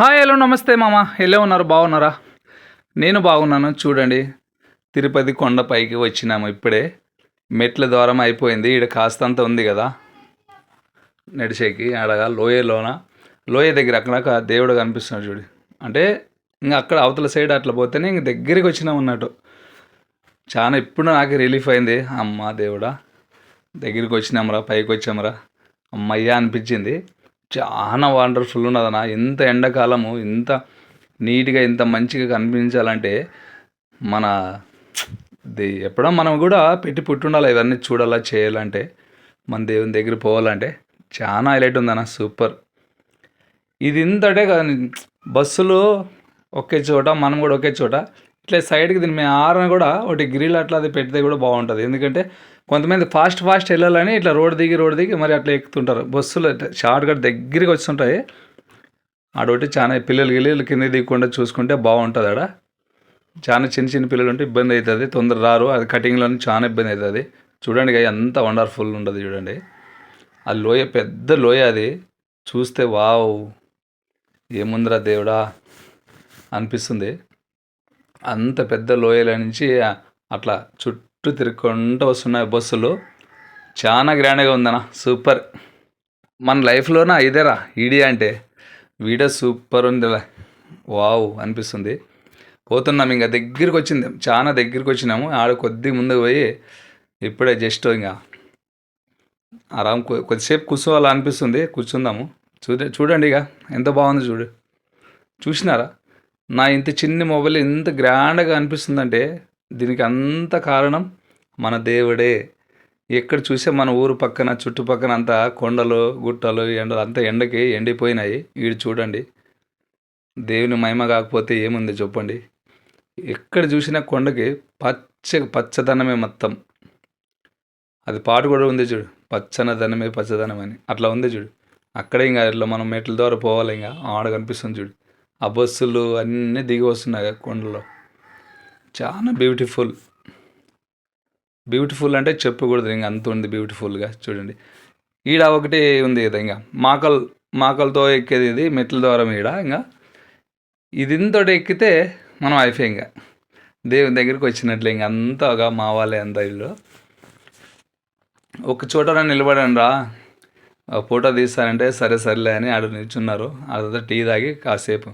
Hi hello నమస్తే మామ. ఎలా ఉన్నారు? బాగున్నారా? నేను బాగున్నాను చూడండి. తిరుపతి కొండపైకి వచ్చినాము ఇప్పుడే. మెట్ల ద్వారం అయిపోయింది. ఇక్కడ కాస్తంత ఉంది కదా. నడిచేకి ఆడగా లోయలోన లోయ దగ్గర అక్కడ దేవుడు కనిపిస్తున్నాడు చూడు. అంటే ఇంకా అక్కడ అవతల సైడ్ అట్లా పోతేనే ఇంక దగ్గరికి వచ్చినాం అన్నట్టు. చాలా ఇప్పుడు నాకు రిలీఫ్ అయింది. అమ్మ దేవుడా. దగ్గరికి వచ్చినాంరా పైకి వచ్చాంరా అమ్మయ్య అనిపించింది. చాలా వండర్ఫుల్ ఉన్నదన్న. ఇంత ఎండాకాలము ఇంత నీట్గా ఇంత మంచిగా కనిపించాలంటే మన ఎప్పుడో మనం కూడా పెట్టి పుట్టుండాలి ఇవన్నీ చూడాలా చేయాలంటే. మన దేవుని దగ్గర పోవాలంటే. చాలా హైలైట్ ఉందన్న సూపర్. ఇది ఇంతటే కానీ బస్సులు ఒకే చోట మనం కూడా ఒకే చోట. ఇట్లా సైడ్కి దీని మేము ఆరని కూడా ఒకటి గ్రిల్ అట్లా అది పెడితే కూడా బాగుంటుంది. ఎందుకంటే కొంతమంది ఫాస్ట్ ఫాస్ట్ వెళ్ళాలని ఇట్లా రోడ్ దిగి రోడ్ దిగి మరి అట్లా ఎక్కుతుంటారు. బస్సులు షార్ట్ కట్ దగ్గరికి వస్తుంటాయి ఆడొకటి చాలా పిల్లలు గిల్లలు కింద దిగకుండా చూసుకుంటే బాగుంటుంది ఆడ. చాలా చిన్న చిన్న పిల్లలు ఉంటే ఇబ్బంది అవుతుంది తొందర రారు. అది కటింగ్లో చాలా ఇబ్బంది అవుతుంది చూడండి ఇక అంత వండర్ఫుల్ ఉండదు చూడండి. ఆ లోయ పెద్ద లోయ అది. చూస్తే వావ్. ఏముందిరా దేవుడా? అనిపిస్తుంది. అంత పెద్ద లోయల నుంచి అట్లా చుట్టూ తిరుక్కుంటూ వస్తున్నాయి బస్సులు. చాలా గ్రాండ్గా ఉందన్న సూపర్. మన లైఫ్లోన ఇదేరా ఈడీ అంటే? వీడియో సూపర్ ఉందిలే. వావ్ అనిపిస్తుంది. పోతున్నాం ఇంకా దగ్గరికి వచ్చింది చాలా దగ్గరికి వచ్చినాము. ఆడ కొద్ది ముందుకు పోయి ఇప్పుడే జస్ట్ ఇంకా ఆరాం కొద్దిసేపు కూర్చోవాలా అనిపిస్తుంది కూర్చుందాము. చూడ చూడండి ఇక ఎంత బాగుంది చూడు. చూసినారా? నా ఇంత చిన్న మొబైల్ ఇంత గ్రాండ్గా అనిపిస్తుందంటే దీనికి అంత కారణం మన దేవుడే. ఎక్కడ చూసే మన ఊరు పక్కన చుట్టుపక్కన అంతా కొండలు గుట్టలు ఎండలు అంతా ఎండకి ఎండిపోయినాయి. వీడు చూడండి. దేవుని మహిమ కాకపోతే ఏముంది చెప్పండి. ఎక్కడ చూసినా కొండకి పచ్చ పచ్చదనమే మొత్తం. అది పాట కూడా ఉంది చూడు. పచ్చనదనమే పచ్చదనం అని. అట్లా ఉంది చూడు. అక్కడే ఇంకా ఇట్లా మనం మెట్ల ద్వారా పోవాలి ఇంకా. ఆడ కనిపిస్తుంది చూడు. ఆ బస్సులు అన్నీ దిగి వస్తున్నాయి కొండలో. చాలా బ్యూటిఫుల్ బ్యూటిఫుల్ అంటే చెప్పకూడదు ఇంకా అంత ఉంది బ్యూటిఫుల్గా చూడండి. ఈడ ఒకటి ఉంది కదా ఇంకా మాకల్ మాకలతో ఎక్కేది ఇది మెట్ల ద్వారా ఈడ ఇంకా ఇది ఎక్కితే మనం అయిపోయి ఇంకా. దేవుని దగ్గరికి వచ్చినట్లే ఇంక అంతగా మా వాళ్ళే అంతా ఇల్లు ఒక చోట నిలబడండి రా ఆ ఫోటో తీస్తానంటే సరే సరేలే అని ఆడ నిల్చున్నారు. అదంతా టీ తాగి కాసేపు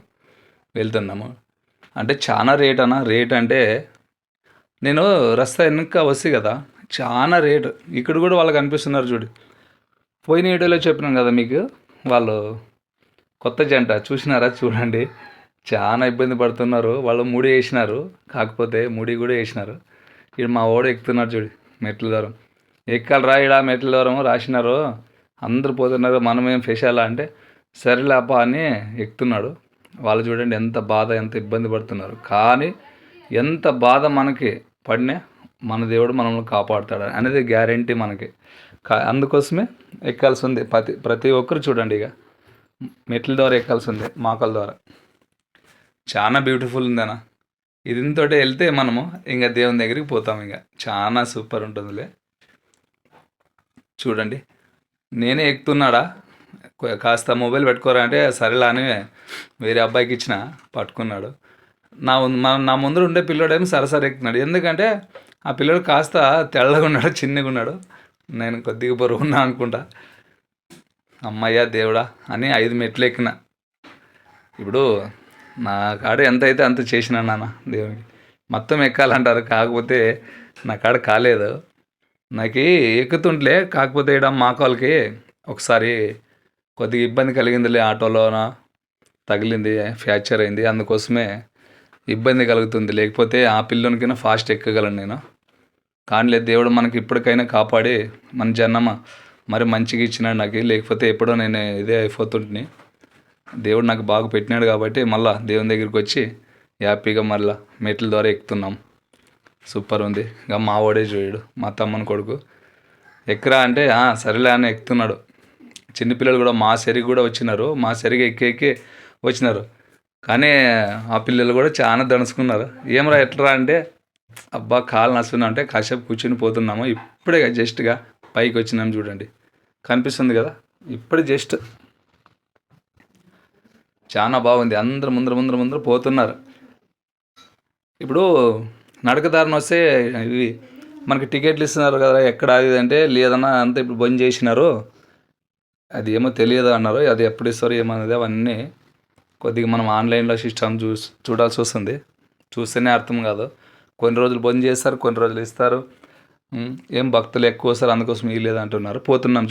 వెళ్తున్నాము. అంటే చాలా రేట్ అన్న రేట్ అంటే నేను రస్తా వెనుక వస్తే కదా చాలా రేటు. ఇక్కడ కూడా వాళ్ళకి అనిపిస్తున్నారు చూడు. పోయిన వీడియోలో చెప్పినాం కదా మీకు వాళ్ళు కొత్త జంట చూసినారా? చూడండి. చాలా ఇబ్బంది పడుతున్నారు. వాళ్ళు ముడి వేసినారు. కాకపోతే ముడి కూడా వేసినారు. ఇక్కడ మా ఓడ ఎక్కుతున్నారు చూడు మెట్ల దూరం ఎక్కాలి రా ఇడా మెట్ల దూరం రాసినారు. అందరు పోతున్నారు. మనమేం ఫెషాలా అంటే సరేలేపా అని ఎక్కుతున్నాడు. వాళ్ళు చూడండి ఎంత బాధ ఎంత ఇబ్బంది పడుతున్నారు. కానీ ఎంత బాధ మనకి పడినా మన దేవుడు మనల్ని కాపాడుతాడు అనేది గ్యారంటీ మనకి. కా- అందుకోసమే ఎక్కాల్సి ఉంది ప్రతి ప్రతి ఒక్కరు చూడండి ఇక. మెట్ల ద్వారా ఎక్కాల్సి ఉంది మాకల ద్వారా. చాలా బ్యూటిఫుల్ ఉందనా? ఇది ఇంతోటి వెళ్తే మనము ఇంకా దేవుని దగ్గరికి పోతాం ఇంకా. చాలా సూపర్ ఉంటుందిలే. చూడండి నేనే ఎక్కుతున్నాడా? కాస్త మొబైల్ పెట్టుకోరా అంటే సరేలా అని వేరే అబ్బాయికి ఇచ్చిన పట్టుకున్నాడు. నా ఉన్- మా నా ముందర ఉండే పిల్లోడేమో సరసర ఎక్కుతున్నాడు. ఎందుకంటే ఆ పిల్లోడు కాస్త తెల్లగా ఉన్నాడు చిన్నగా ఉన్నాడు. నేను కొద్దిగా బరువున్నా అనుకుంటా. అమ్మయ్య దేవుడా అని ఐదు మెట్లు ఎక్కిన. ఇప్పుడు నా కాడ ఎంత అయితే అంత చేసిన నాన్న దేవునికి. మొత్తం ఎక్కాలంటారు కాకపోతే నా కాడ కాలేదు. నాకు ఎక్కుతుంటలే కాకపోతే ఇక్కడ మా కాళ్ళకి ఒకసారి కొద్దిగా ఇబ్బంది కలిగిందిలే ఆటోలోన. తగిలింది ఫ్రాక్చర్ అయింది. అందుకోసమే ఇబ్బంది కలుగుతుంది. లేకపోతే ఆ పిల్లోనికైనా ఫాస్ట్ ఎక్కగలను నేను. కానీ దేవుడు మనకి ఇప్పటికైనా కాపాడి మన జన్మ మరి మంచిగా ఇచ్చినాడు నాకు. లేకపోతే ఎప్పుడో నేను ఇదే అయిపోతుంటిని. దేవుడు నాకు బాగా పెట్టినాడు కాబట్టి మళ్ళా దేవుని దగ్గరికి వచ్చి హ్యాపీగా మళ్ళా మెట్ల ద్వారా ఎక్కుతున్నాం. సూపర్ ఉంది. ఇంకా మా వాడే చూడు మా తమ్మని కొడుకు. ఎక్కరా అంటే సరేలే అని ఎక్కుతున్నాడు. చిన్నపిల్లలు కూడా మా సరిగి కూడా వచ్చినారు. మా సరిగా ఎక్కి ఎక్కి వచ్చినారు. కానీ ఆ పిల్లలు కూడా చాలా దణుచుకున్నారు ఏమరా ఎట్లరా అంటే అబ్బా కాలు నస్తున్నా అంటే కాసేపు కూర్చుని పోతున్నాము. ఇప్పుడే జస్ట్గా పైకి వచ్చినాం చూడండి. కనిపిస్తుంది కదా? ఇప్పుడే జస్ట్ చాలా బాగుంది. అందరు ముందర ముందర ముందర పోతున్నారు. ఇప్పుడు నడకదారిని వస్తే ఇవి మనకి టికెట్లు ఇస్తున్నారు కదా ఎక్కడ అది అంటే లేదన్నా అంతా ఇప్పుడు బంద్ చేసినారు. అది ఏమో తెలియదు అన్నారు. అది ఎప్పుడు ఇస్తారో ఏమన్నది అవన్నీ కొద్దిగా మనం ఆన్లైన్లో సిస్టమ్ చూసి చూడాల్సి వస్తుంది. చూస్తేనే అర్థం కాదు. కొన్ని రోజులు బంద్ చేస్తారు కొన్ని రోజులు ఇస్తారు. ఏం భక్తులు ఎక్కువ వస్తారు అందుకోసం ఇవ్వలేదు అంటున్నారు పోతున్నాం